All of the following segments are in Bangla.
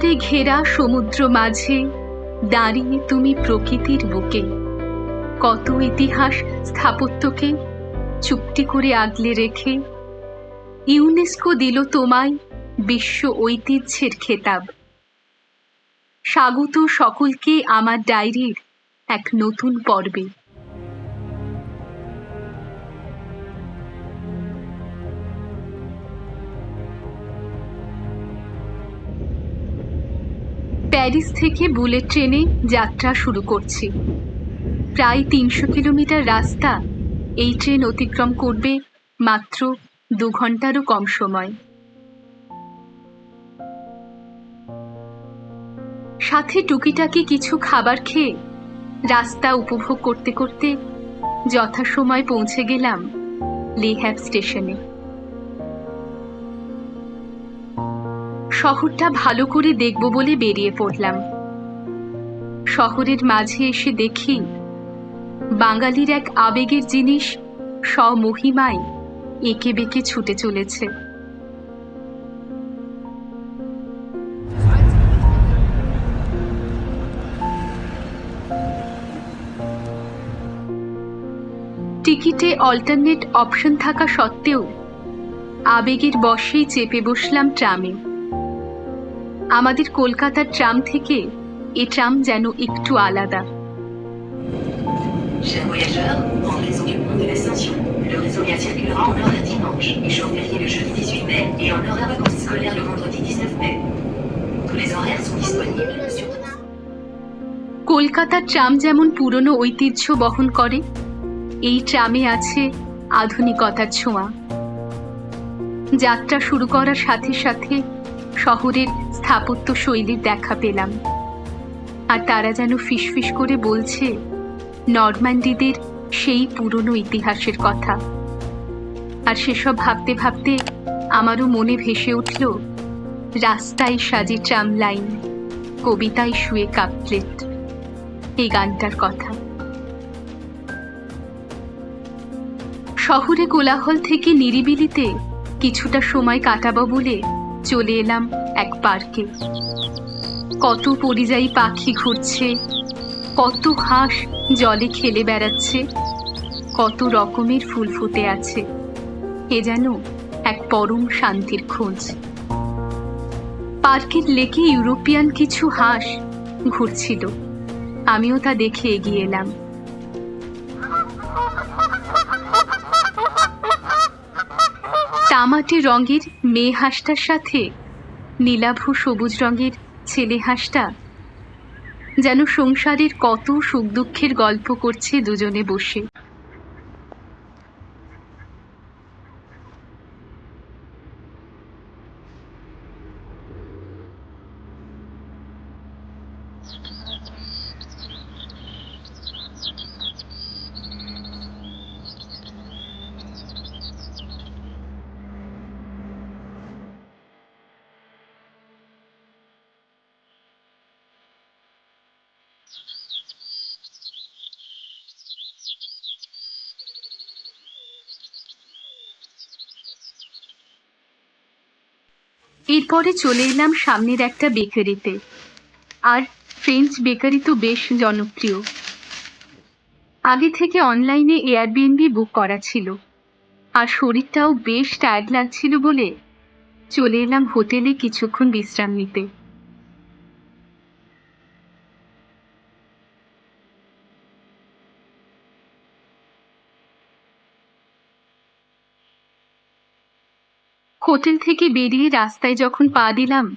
অন্ধকারে ঘেরা সমুদ্র মাঝে দাঁড়িয়ে তুমি প্রকৃতির বুকে। কত ইতিহাস স্থাপত্যকে চুক্তি করে আগলে রেখে ইউনেস্কো দিল তোমায় বিশ্ব ঐতিহ্যের খেতাব। স্বাগত সকলকে আমার ডায়েরির এক নতুন পর্বে। প্যারিস থেকে বুলেট ট্রেনে যাত্রা শুরু করছি। প্রায় তিনশো কিলোমিটার রাস্তা এই ট্রেন অতিক্রম করবে মাত্র দু ঘন্টারও কম সময়। সাথে টুকিটাকি কিছু খাবার খেয়ে রাস্তা উপভোগ করতে করতে যথাসময় পৌঁছে গেলাম লেহ্যাব স্টেশনে। শহরটা ভালো করে দেখব বলে বেরিয়ে পড়লাম। শহরের মাঝে এসে দেখি, বাঙালির এক আবেগের জিনিস স্বমহিমায় এঁকে বেঁকে ছুটে চলেছে। টিকিটে অল্টারনেট অপশন থাকা সত্ত্বেও আবেগের বশেই চেপে বসলাম ট্রামে। আমাদের কলকাতার ট্রাম থেকে এ ট্রাম যেন একটু আলাদা। কলকাতার ট্রাম যেমন পুরনো ঐতিহ্য বহন করে এই ট্রামে আছে আধুনিকতার ছোঁয়া। যাত্রা শুরু করার সাথে সাথে শহরের স্থাপত্য শৈলীর দেখা পেলাম। আর তারা যেন ফিসফিস করে বলছে, নরম্যান্ডিদের সেই পুরনো ইতিহাসের কথা। আর সেসব ভাবতে ভাবতে আমারও মনে ভেসে উঠল, রাস্তায় সাজে ট্রাম লাইন, কবিতায় শুয়ে কাপলেট এই গানটার কথা। শহরে কোলাহল থেকে নিরিবিলিতে কিছুটা সময় কাটাবো বলে চলে এলাম এক পার্কে। কত পরিযায়ী পাখি ঘুরছে, কত হাঁস জলে খেলে বেড়াচ্ছে, কত রকমের ফুল ফুটে আছে এ যেন এক পরম শান্তির খোঁজ। পার্কের লেকে ইউরোপিয়ান কিছু হাঁস ঘুরছিল, আমিও তা দেখে এগিয়ে এলাম। তামাটে রঙের মেয়ে হাঁসটার সাথে, নীলাভু সবুজ রঙের ছেলে হাঁসটা। যেন সংসারের কত সুখ দুঃখের গল্প করছে দুজনে বসে। এরপরে চলে এলাম সামনের একটা বেকারিতে। আর ফ্রেঞ্চ বেকারি তো বেশ জনপ্রিয়। আগে থেকে অনলাইনে এয়ারবিএনবি বুক করা ছিল। আর শরীরটাও বেশ টায়ার্ড লাগছিল বলে চলে এলাম হোটেলে কিছুক্ষণ বিশ্রাম নিতে। হোটেল থেকে বেরিয়ে রাস্তায় যখন পা দিলাম,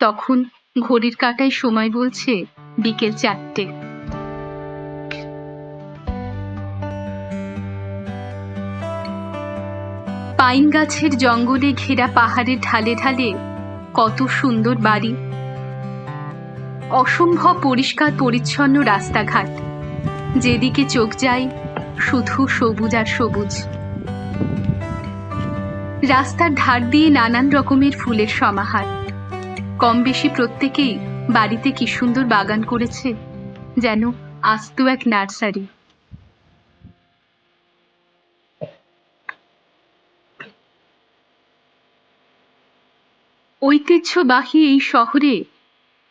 তখন ঘড়ির কাঁটায় সময় বলছে বিকেল চারটে। পাইন গাছের জঙ্গলে ঘেরা পাহাড়ের ঢালে ঢালে কত সুন্দর বাড়ি। অসম্ভব পরিষ্কার পরিচ্ছন্ন রাস্তাঘাট। যেদিকে চোখ যায়, শুধু সবুজ আর সবুজ। রাস্তার ধার দিয়ে নানান রকমের ফুলের সমাহার। কম বেশি প্রত্যেকেই বাড়িতে কি সুন্দর বাগান করেছে, যেন আস্ত এক নার্সারি। ঐতিহ্যবাহী এই শহরে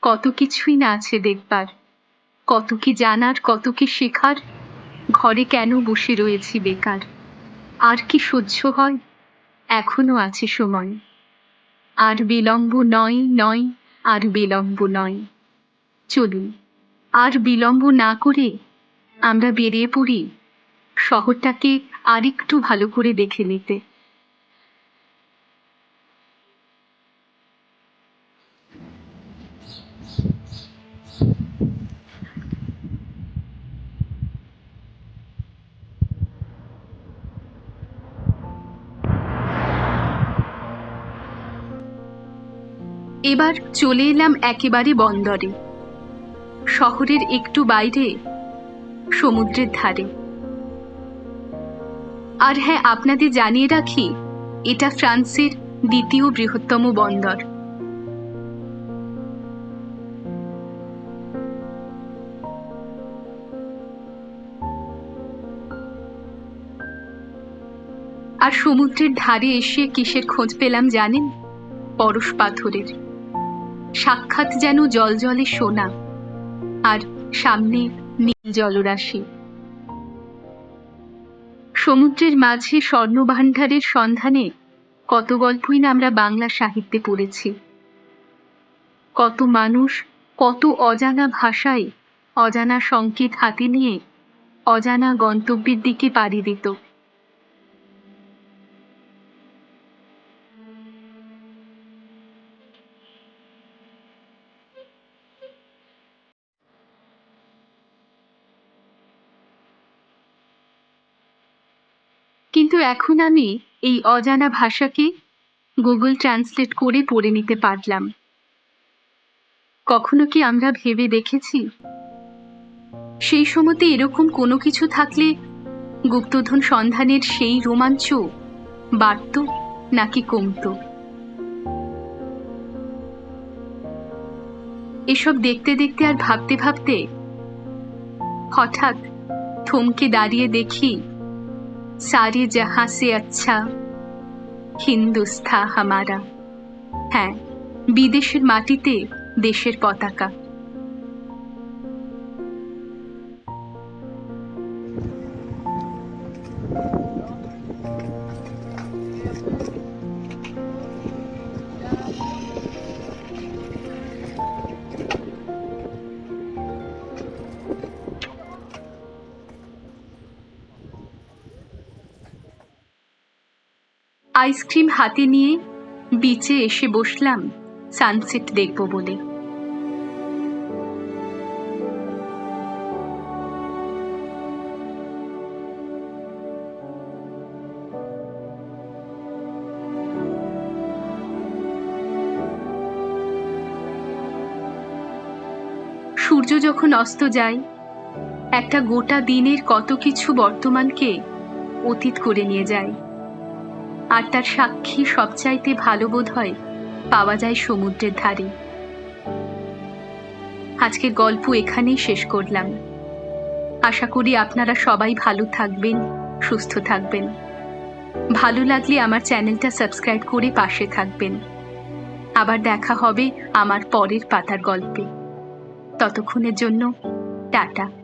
কত কিছুই না আছে দেখবার। কত কি জানার, কত কি শেখার, ঘরে কেন বসে রয়েছি বেকার? আর কি সহ্য হয়? এখনও আছে সময়। আর বিলম্ব নয় নয়, আর বিলম্ব নয়। চলুন, আর বিলম্ব না করে আমরা বেরিয়ে পড়ি শহরটাকে আরেকটু ভালো করে দেখে নিতে। এবার চলে এলাম একেবারে বন্দরে। শহরের একটু বাইরে, সমুদ্রের ধারে। আর হ্যাঁ আপনাদের জানিয়ে রাখি, এটা ফ্রান্সের দ্বিতীয় বৃহত্তম বন্দর। আর সমুদ্রের ধারে এসে কিসের খোঁজ পেলাম জানেন? পরশ পাথরের। সাক্ষাৎ যেন জল জলে সোনা, আর সামনে নীল জলরাশি। সমুদ্রের মাঝে স্বর্ণভাণ্ডারের সন্ধানে কত গল্পই না আমরা বাংলা সাহিত্যে পড়েছি। কত মানুষ কত অজানা ভাষায় অজানা সংকেত হাতে নিয়ে অজানা গন্তব্যের দিকে পাড়ি দিত। কিন্তু এখন আমি এই অজানা ভাষাকে গুগল ট্রান্সলেট করে পড়ে নিতে পারলাম। কখনো কি আমরা ভেবে দেখেছি? সেই সময়তে এরকম কোনো কিছু থাকলে গুপ্তধন সন্ধানের সেই রোমাঞ্চ বাড়ত নাকি কমত? এসব দেখতে দেখতে আর ভাবতে ভাবতে হঠাৎ থমকে দাঁড়িয়ে দেখি সারি জাহাঁ সে আচ্ছা। হিন্দুস্থা হামারা। হ্যাঁ বিদেশের মাটিতে দেশের পতাকা। আইসক্রিম হাতে নিয়ে বিচে এসে বসলাম, সানসেট দেখব বলে। সূর্য যখন অস্ত যায়, একটা গোটা দিনের কত কিছু বর্তমানকে অতীত করে নিয়ে যায়। আর তার সাক্ষী সবচাইতে ভালো বোধ হয় পাওয়া যায় সমুদ্রের ধারে। আজকে গল্প এখানেই শেষ করলাম। আশা করি আপনারা সবাই ভালো থাকবেন, সুস্থ থাকবেন। ভালো লাগলে আমার চ্যানেলটা সাবস্ক্রাইব করে পাশে থাকবেন। আবার দেখা হবে আমার পরের পাতার গল্পে। ততক্ষণের জন্য টাটা।